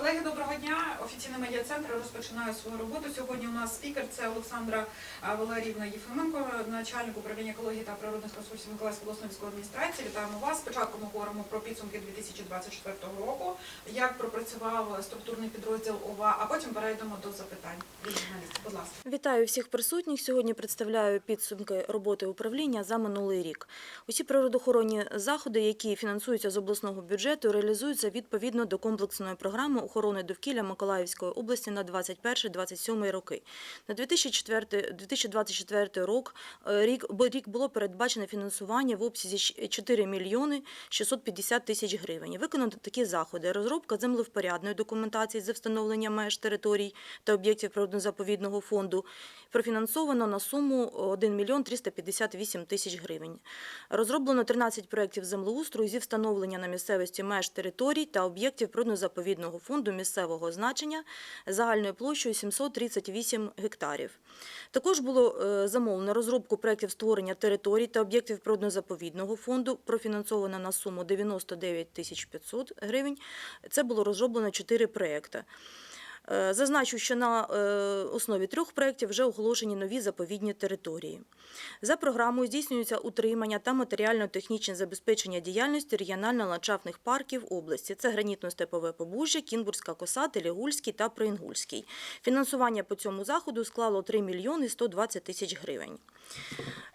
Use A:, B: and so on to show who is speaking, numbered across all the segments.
A: Колеги, доброго дня. Офіційний медіа-центр розпочинає свою роботу. Сьогодні у нас спікер це Олександра а, Валеріївна Єфименко, начальник управління екології та природних ресурсів Миколаївської обласної адміністрації. Вітаємо вас. Спочатку ми говоримо про підсумки 2024 року, як пропрацював структурний підрозділ ОВА, а потім перейдемо до запитань. Будь ласка.
B: Вітаю всіх присутніх. Сьогодні представляю підсумки роботи управління за минулий рік. Усі природоохоронні заходи, які фінансуються з обласного бюджету, реалізуються відповідно до комплексної програми охорони довкілля Миколаївської області на 21-27 роки. На 2004 2024 рок е, рік рік було передбачено фінансування в обсязі 4 мільйони 650 тисяч гривень. Виконано такі заходи: розробка землевпорядної документації за встановлення меж територій та об'єктів природно-заповідного фонду профінансовано на суму 1 мільйон 358 тисяч гривень. Розроблено 13 проєктів землеустрою зі встановлення на місцевості меж територій та об'єктів природно-заповідного фонду місцевого значення загальною площею 738 гектарів. Також було е, замовлено розробку проєктів створення територій та об'єктів природно-заповідного фонду, профінансовано на суму 99 тисяч 500 гривень. Це було розроблено 4 проєкти. Е, Зазначу, що на е, основі трьох проєктів вже оголошені нові заповідні території. За програмою здійснюється утримання та матеріально-технічне забезпечення діяльності регіонально-ландшафтних парків області. Це гранітно-степове побужжя, Кінбурзька коса, Телегульський та Приінгульський. Фінансування по цьому заходу склало 3 мільйони 120 тисяч гривень.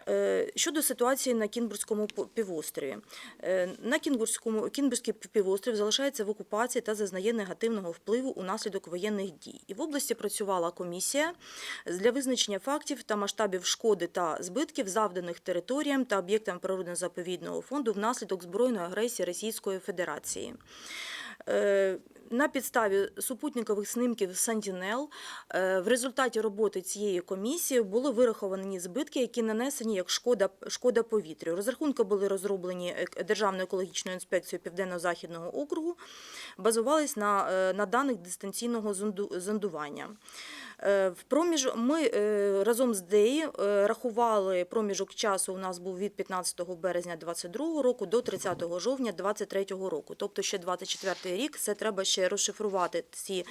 B: Е, Щодо ситуації на Кінбурзькому півострові. Е, На Кінбурзькому Кінбурзький півострів залишається в окупації та зазнає негативного впливу унаслідок воєнних дій. І в області працювала комісія для визначення фактів та масштабів шкоди та збитків, завданих територіям та об'єктам природно-заповідного фонду внаслідок збройної агресії Російської Федерації. Е, На підставі супутникових снимків Сантінел е, в результаті роботи цієї комісії були вираховані збитки, які нанесені як шкода, шкода повітрю. Розрахунки були розроблені Державною екологічною інспекцією Південно-Західного округу, базувались на, е, на даних дистанційного зондування. Е, В проміж ми е, разом з ДЕІ е, рахували проміжок часу. У нас був від 15 березня 2022 року до 30 жовтня 2023 року. Тобто ще 24 рік. Це треба ще розшифрувати ці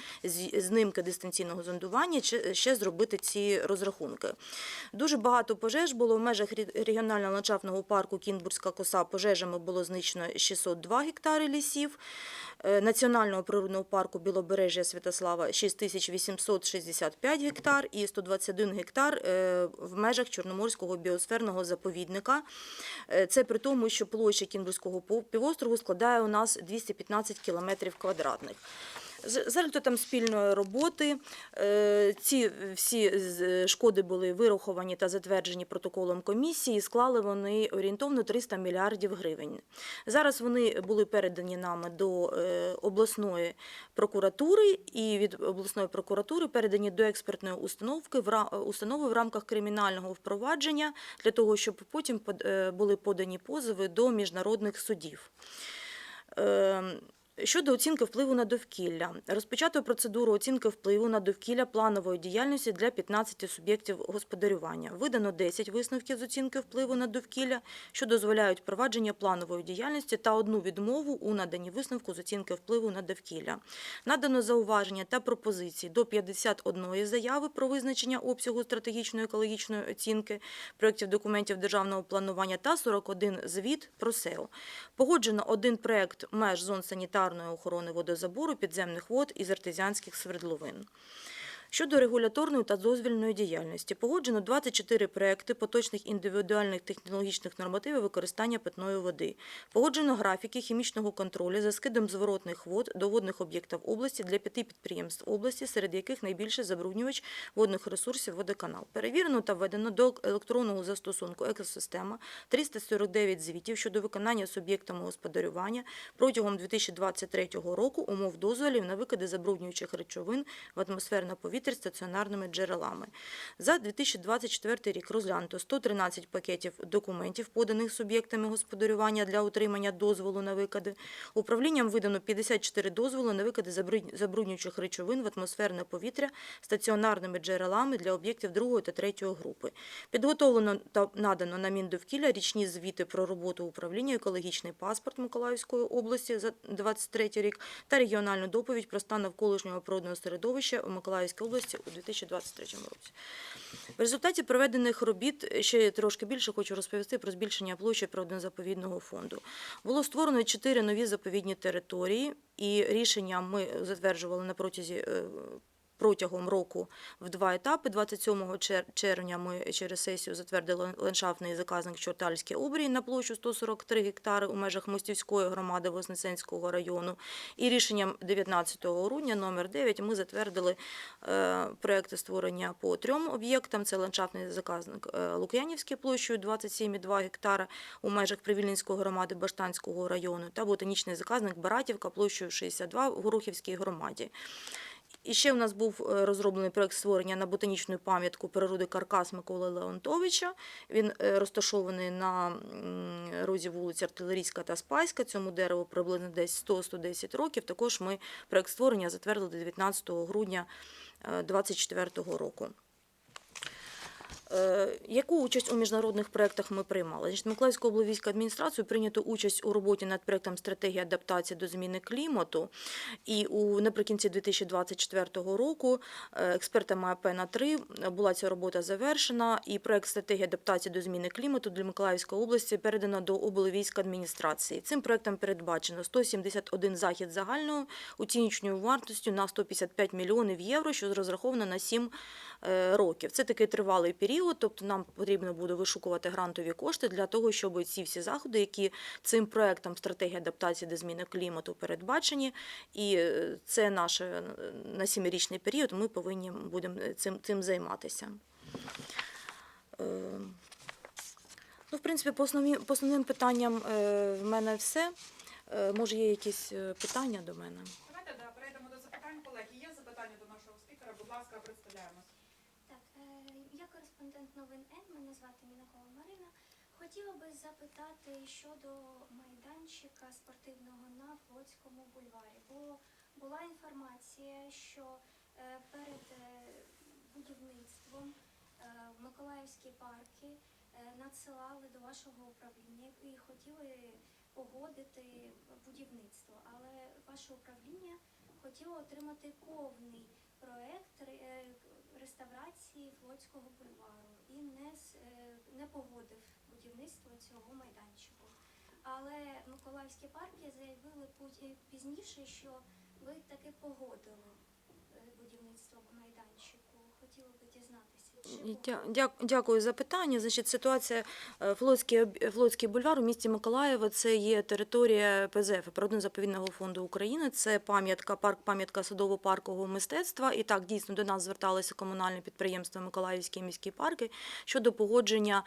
B: знимки дистанційного зондування, чи ще зробити ці розрахунки. Дуже багато пожеж було в межах регіонального ландшафтного парку Кінбурзька коса. Пожежами було знищено 602 гектари лісів. Е, Національного природного парку Білобережжя Святослава 6865 гектар і 121 гектар е, в межах Чорноморського біосферного заповідника. Е, Це при тому, що площа Кінбурзького півострову складає у нас 215 кілометрів квадратних. З- За результатом спільної роботи е, ці всі шкоди були вираховані та затверджені протоколом комісії. Склали вони орієнтовно 300 мільярдів гривень. Зараз вони були передані нами до е, обласної прокуратури і від обласної прокуратури передані до експертної установки установи в рамках кримінального впровадження для того, щоб потім е, були подані позови до міжнародних судів. Щодо оцінки впливу на довкілля, розпочато процедуру оцінки впливу на довкілля планової діяльності для 15 суб'єктів господарювання. Видано 10 висновків з оцінки впливу на довкілля, що дозволяють провадження планової діяльності та одну відмову у наданні висновку з оцінки впливу на довкілля. Надано зауваження та пропозиції до 51 заяви про визначення обсягу стратегічної екологічної оцінки проєктів документів державного планування та 41 звіт про СЕО. Погоджено один проєкт меж зон санітарної охорони водозабору підземних вод із артезіанських свердловин. Щодо регуляторної та дозвільної діяльності, погоджено 24 проекти поточних індивідуальних технологічних нормативів використання питної води. Погоджено графіки хімічного контролю за скидом зворотних вод до водних об'єктів області для п'яти підприємств області, серед яких найбільше забруднювач водних ресурсів водоканал. Перевірено та введено до електронного застосунку екосистема 349 звітів щодо виконання суб'єктами господарювання протягом 2023 року умов дозволів на викиди забруднюючих речовин в атмосферне повітря повітря стаціонарними джерелами. За 2024 рік розглянуто 113 пакетів документів, поданих суб'єктами господарювання для отримання дозволу на викиди. Управлінням видано 54 дозволи на викиди забруднюючих речовин в атмосферне повітря стаціонарними джерелами для об'єктів другої та третьої групи. Підготовлено та надано на Міндовкілля річні звіти про роботу управління екологічний паспорт Миколаївської області за 23 рік та регіональну доповідь про стан навколишнього природного середовища у Миколаївській області у 2023 році. В результаті проведених робіт ще трошки більше хочу розповісти про збільшення площі природно-заповідного фонду. Було створено чотири нові заповідні території, і рішення ми затверджували на протязі. Протягом року в два етапи. 27 чер- червня ми через сесію затвердили ландшафтний заказник Чортальський обрій на площу 143 гектари у межах Мостівської громади Вознесенського району. І рішенням 19 грудня номер 9 ми затвердили е, проекти створення по трьом об'єктам. Це ландшафтний заказник е, Лук'янівський площею 27,2 гектара у межах Привільненської громади Баштанського району та ботанічний заказник Баратівка площею 62 в Горохівській громаді. І ще в нас був е, розроблений проект створення на ботанічну пам'ятку природи Каркас Миколи Леонтовича. Він е, розташований на розі вулиць Артилерійська та Спайська. Цьому дереву приблизно десь 100-110 років. Також ми проект створення затвердили 19 грудня 2024 року. Е, Яку участь у міжнародних проєктах ми приймали? Миколаївською обласійською адміністрацією прийнято участь у роботі над проєктом стратегії адаптації до зміни клімату. І у наприкінці 2024 року е, експертами АП на 3 була ця робота завершена, і проєкт стратегії адаптації до зміни клімату для Миколаївської області передано до облвійської адміністрації. Цим проєктом передбачено 171 захід загальною оціночною вартістю на 155 мільйонів євро, що розраховано на 7 е, років. Це такий тривалий період, тобто нам потрібно буде вишукувати грантові кошти для того, щоб ці всі заходи, які цим проектом стратегії адаптації до зміни клімату передбачені, і е, це наш е, на сімирічний період. Ми повинні будемо цим, цим займатися. Е, Ну, в принципі, по, основні, по основним питанням е, в мене все. Е, Може, є якісь е, питання до мене?
A: Давайте да, перейдемо до запитань. Колеги, є запитання до нашого спікера? Будь ласка, представляємось.
C: Кореспондент новин Н, мене звати Мінакова Марина. Хотіла би запитати щодо майданчика спортивного на Флотському бульварі, бо була інформація, що е, перед е, будівництвом е, в Миколаївські парки надсилали до вашого управління і хотіли погодити будівництво, але ваше управління хотіло отримати повний проект е, реставрації Флотського бульвару і не, е, не погодив будівництво цього майданчику. Але Миколаївські парки заявили пізніше, що ви таки погодили е, будівництво майданчику. Хотіла би дізнатися,
B: Дякую за питання. Значить, ситуація е, Флотський, Флотський бульвар у місті Миколаєва це є територія ПЗФ Природно-заповідного фонду України. Це пам'ятка, парк, пам'ятка садово-паркового мистецтва. І так дійсно до нас зверталося комунальне підприємство Миколаївські міські парки щодо погодження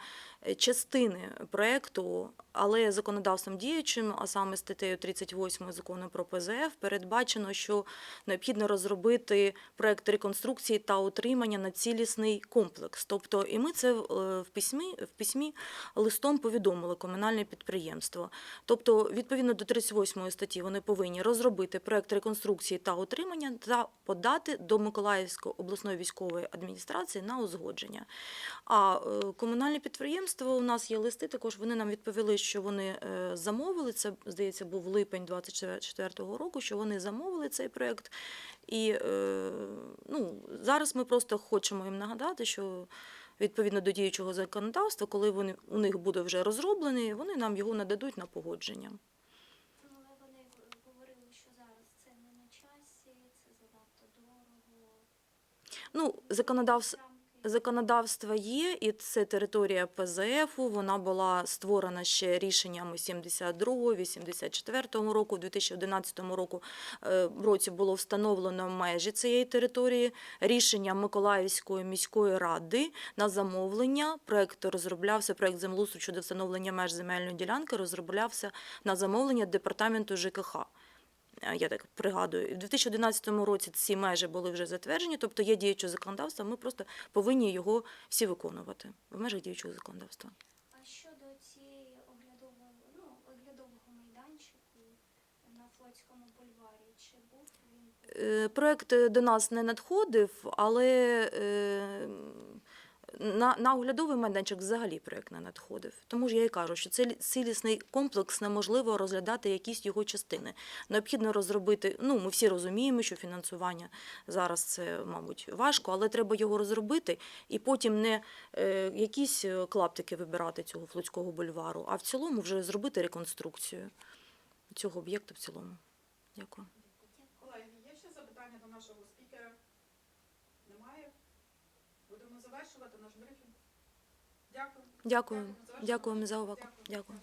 B: е, частини проекту, але законодавством діючим, а саме статтею 38 закону про ПЗФ, передбачено, що необхідно розробити проект реконструкції та утримання на цілісний комплекс. Тобто, і ми це е, в письмі, в письмі листом повідомили комунальне підприємство. Тобто, відповідно до 38 статті, вони повинні розробити проект реконструкції та утримання та подати до Миколаївської обласної військової адміністрації на узгодження. А е, комунальне підприємство у нас є листи. Також вони нам відповіли, що вони е, замовили. Це здається, був липень 24 року. Що вони замовили цей проект. І е, ну, зараз ми просто хочемо їм нагадати, що відповідно до діючого законодавства, коли вони у них буде вже розроблений, вони нам його нададуть на погодження.
C: Але вони говорили, що зараз це не на часі, це занадто дорого.
B: Ну, законодавство.
C: Рамки.
B: Законодавство є, і це територія ПЗФ. Вона була створена ще рішеннями 72-го, 84-го року, 2011 року е, році було встановлено межі цієї території. Рішенням Миколаївської міської ради на замовлення проект розроблявся. Проект землеустрою щодо встановлення меж земельної ділянки розроблявся на замовлення департаменту ЖКХ. Е, Я так пригадую, в 2011 році ці межі були вже затверджені, тобто є діюче законодавство. Ми просто повинні його всі виконувати в межах діючого законодавства.
C: А щодо цієї оглядового, ну, оглядового майданчику на Флотському бульварі, чи був він?
B: Е, Проект е, до нас не надходив, але на, на оглядовий майданчик взагалі проект не надходив. Тому ж я і кажу, що це цілісний комплекс неможливо розглядати якісь його частини. Необхідно розробити. Ну, ми всі розуміємо, що фінансування зараз це, мабуть, важко, але треба його розробити і потім не е, якісь е, клаптики вибирати цього флотського бульвару, а в цілому вже зробити реконструкцію цього об'єкту в цілому. Дякую.
A: Колеги, є ще запитання до нашого спікера? Немає? Будемо завершувати наш брифінг. Дякую.
B: Дякую.
A: Дякую.
B: За увагу. Дякую.